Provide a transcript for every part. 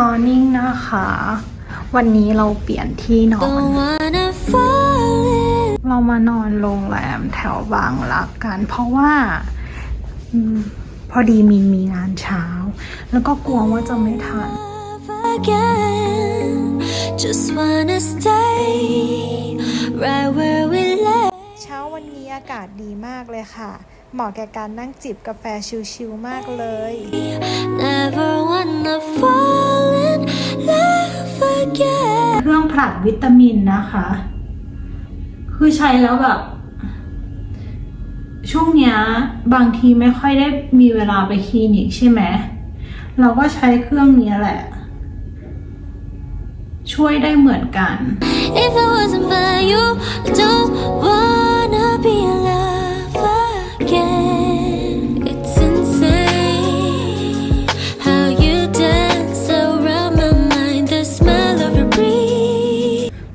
Morning นะคะ วันนี้เราเปลี่ยนที่นอน Don't wanna fall in เรามานอนโรงแรมแถวบางรักกัน เพราะว่าอมพอดีมีนมีงานเช้า แล้วก็กลัวว่าจะไม่ทัน love again. Just wanna stay right where we left. เช้าวันนี้อากาศดีมากเลยค่ะ เหมาะแก่การนั่งจิบกาแฟชิลๆมากเลย Never wanna fall in love again. เครื่องผลัดวิตามินนะคะ คือใช้แล้วแบบ ช่วงเนี้ยบางทีไม่ค่อยได้มีเวลาไปคลินิกใช่ไหม เราก็ใช้เครื่องนี้แหละ ช่วยได้เหมือนกัน If it wasn't for you, don't wanna be in เ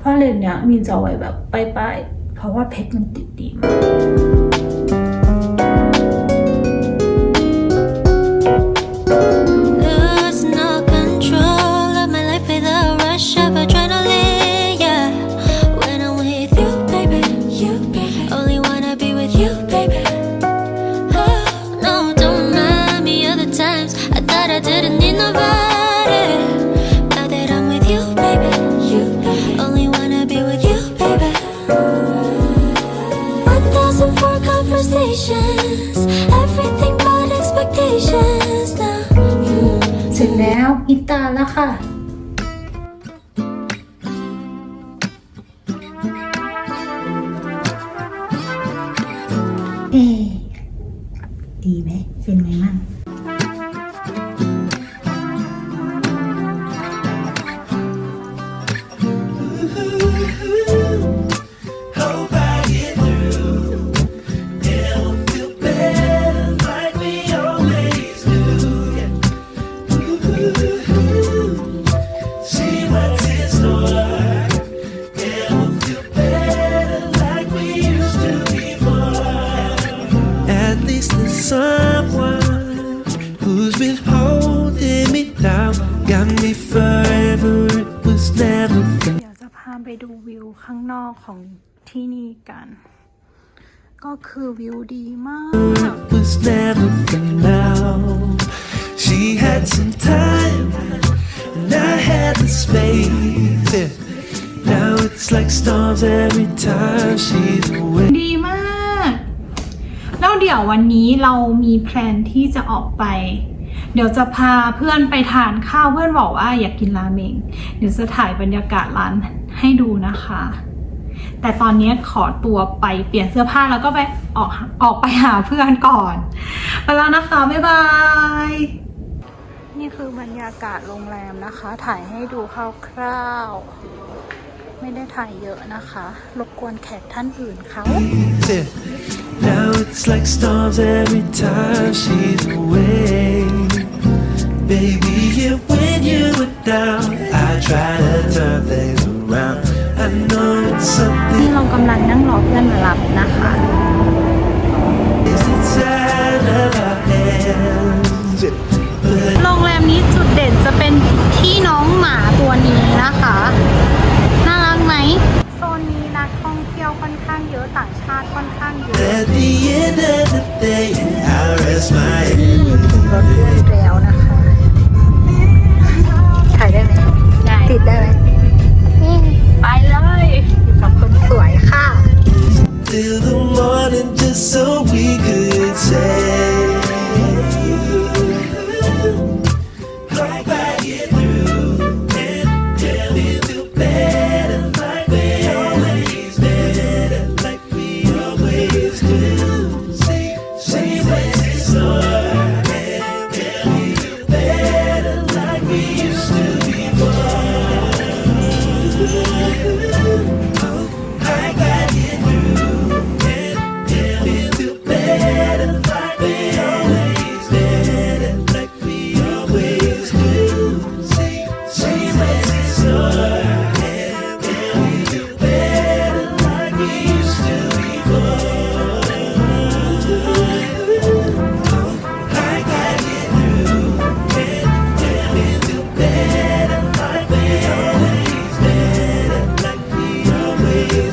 พราะเลนส์เนี้ยมีนจะเอาไว้แบบป้ายๆเพราะว่าเพชรมันติดดีมาก before. At least there's someone who's been holding me down. Got me forever. It was never for เดี๋ยวจะพาไปดูวิวข้างนอกของที่นี่กัน ก็คือวิวดีมาก was never for now. She had some time, and I had the space. Yeah. Now it's like storms every time she's away. ดีมากแล้ว เดี๋ยววันนี้เรามีแพลนที่จะออกไป เดี๋ยวจะพาเพื่อนไปทานข้าวเพื่อนบอกว่าอยากกินราเมง เดี๋ยวจะถ่ายบรรยากาศร้านให้ดูนะคะ แต่ตอนนี้ขอตัวไปเปลี่ยนเสื้อผ้าแล้วก็ไปออกออกไปหาเพื่อนก่อน ไปแล้วนะคะ บ๊ายบาย นี่คือบรรยากาศโรงแรมนะคะ ถ่ายให้ดูคร่าวๆไม่ได้ถ่ายเยอะนะคะ รบกวนแขกท่านอื่นเขา Yeah. Now it's like storms every time she's away. Baby, yeah, when you were down, I try to turn things around. I know it's something นี่เรากำลังนั่งรอเพื่อนมารับนะคะ is inside of our hands. Yeah. But โรงแรมนี้จุดเด่นจะเป็นที่น้องหมาตัวนี้นะคะ น่ารักไหม โซนนี้นักท่องเที่ยวค่อนข้างเยอะต่างชาติค่อนข้างเยอะ At the end of the day, I rest my head. ที่ถึงรถเพื่อนแล้วนะคะถ่ายได้ไหมได้ติดได้ไหมนี่ไปเลยอยู่กับคนสวยค่ะ till the morning just so we could say.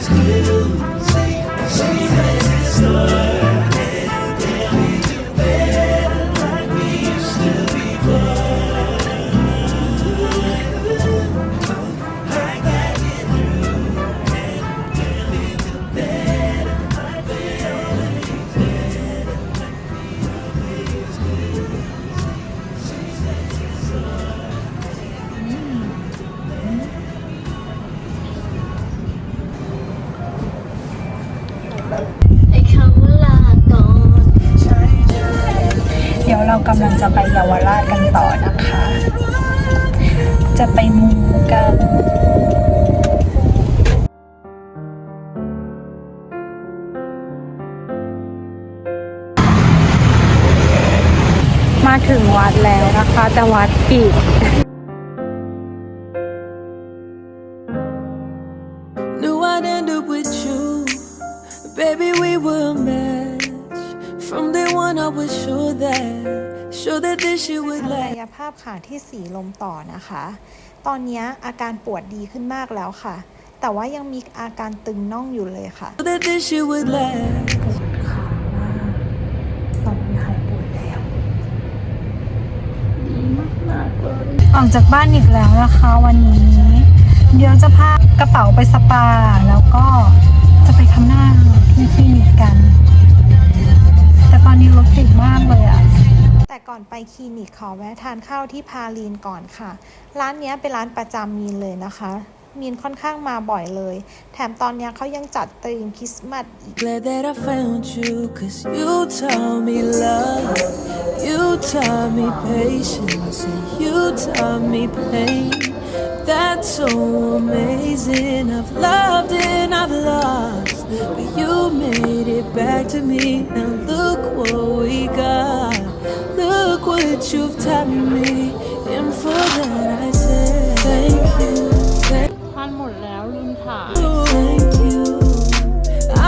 You. ากำลังจะไปเยาวราชกันต่อนะคะ จะไปมูกันมาถึงวัดแล้วนะคะ แต่วัดปิด sure that, sure that this shit would กา last. ยภาพขาที่สีลมต่อนะคะ ตอนนี้อาการปวดดีขึ้นมากแล้วค่ะ แต่ว่ายังมีอาการตึงน่องอยู่เลยค่ะ That this shit would last. ปวดขามากตอนนี้หายปวดแล้วดีมากๆเลยออกจากบ้านอีกแล้วนะคะวันนี้ เดี๋ยวจะพากระเป๋าไปสปา แล้วก็จะไปทำหน้าที่คลินิกกันแต่ตอนนี้รถติดมากเลยอะแต่ก่อนไปคลินิกขอแวะทานข้าวที่พาลีนก่อนค่ะ ร้านเนี้ยเป็นร้านประจำมีนเลยนะคะ มีนค่อนข้างมาบ่อยเลย แถมตอนเนี้ยเขายังจัดธีมคริสต์มาสอีก Glad that I found you, cause you taught me love. You taught me patience, and you taught me pain. That's so amazing. I've loved and I've lost, but you made it back to me. Now look what we got. Look what you've taught me. And for that I say thank you, thank ทานหมดแล้วลืมถ่าย you, thank you.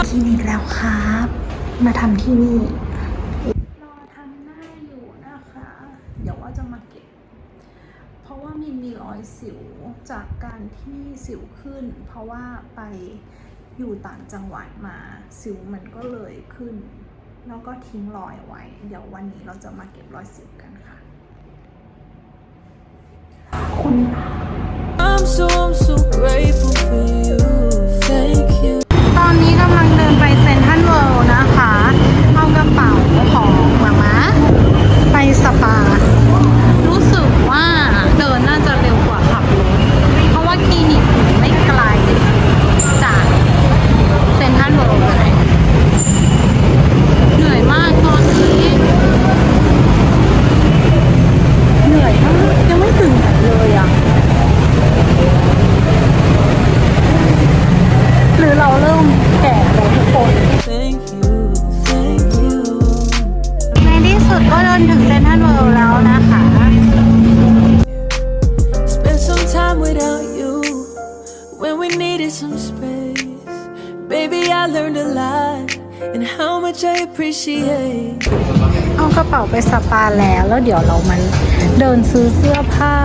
คลินิกแล้วครับ มาทำที่นี่ รอทำหน้าอยู่นะคะ เดี๋ยวว่าจะมาเก็บ เพราะว่ามีมีรอยสิวจากการที่สิวขึ้น เพราะว่าไป อยู่ต่างจังหวัดมาสิวมันก็เลยขึ้น แล้วก็ทิ้งรอยไว้ เดี๋ยววันนี้เราจะมาเก็บรอยสิวกันค่ะ คุณ I'm so, I'm so grateful for you. Appreciate. เอากระเป๋าไปสปาแล้วแล้วเดี๋ยวเรามันเดินซื้อเสื้อผ้า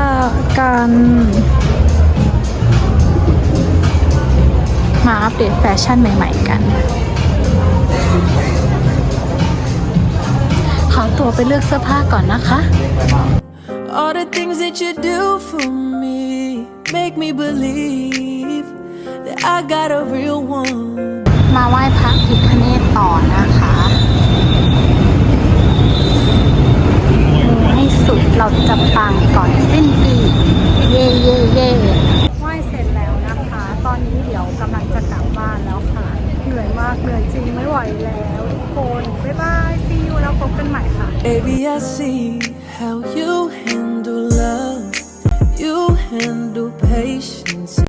กัน มาอัปเดตแฟชั่นใหม่ ๆ กันขอตัวไปเลือกเสื้อผ้าก่อนนะคะ All the things that you do for me make me believe that I got a real one. มาไหว้พระพิฆเนศต่อนะคะมูให้ สุดเราจะปังก่อนสิ้นปีเย่เย่เย่ไหว้เสร็จแล้วนะคะ ตอนนี้เดี๋ยวกำลังจะกลับบ้านแล้วค่ะ เหนื่อยมากเหนื่อยจริงไม่ไหวแล้วทุกคนบ๊ายบายซีอูแล้วพบกันใหม่ค่ะ Baby, I see how you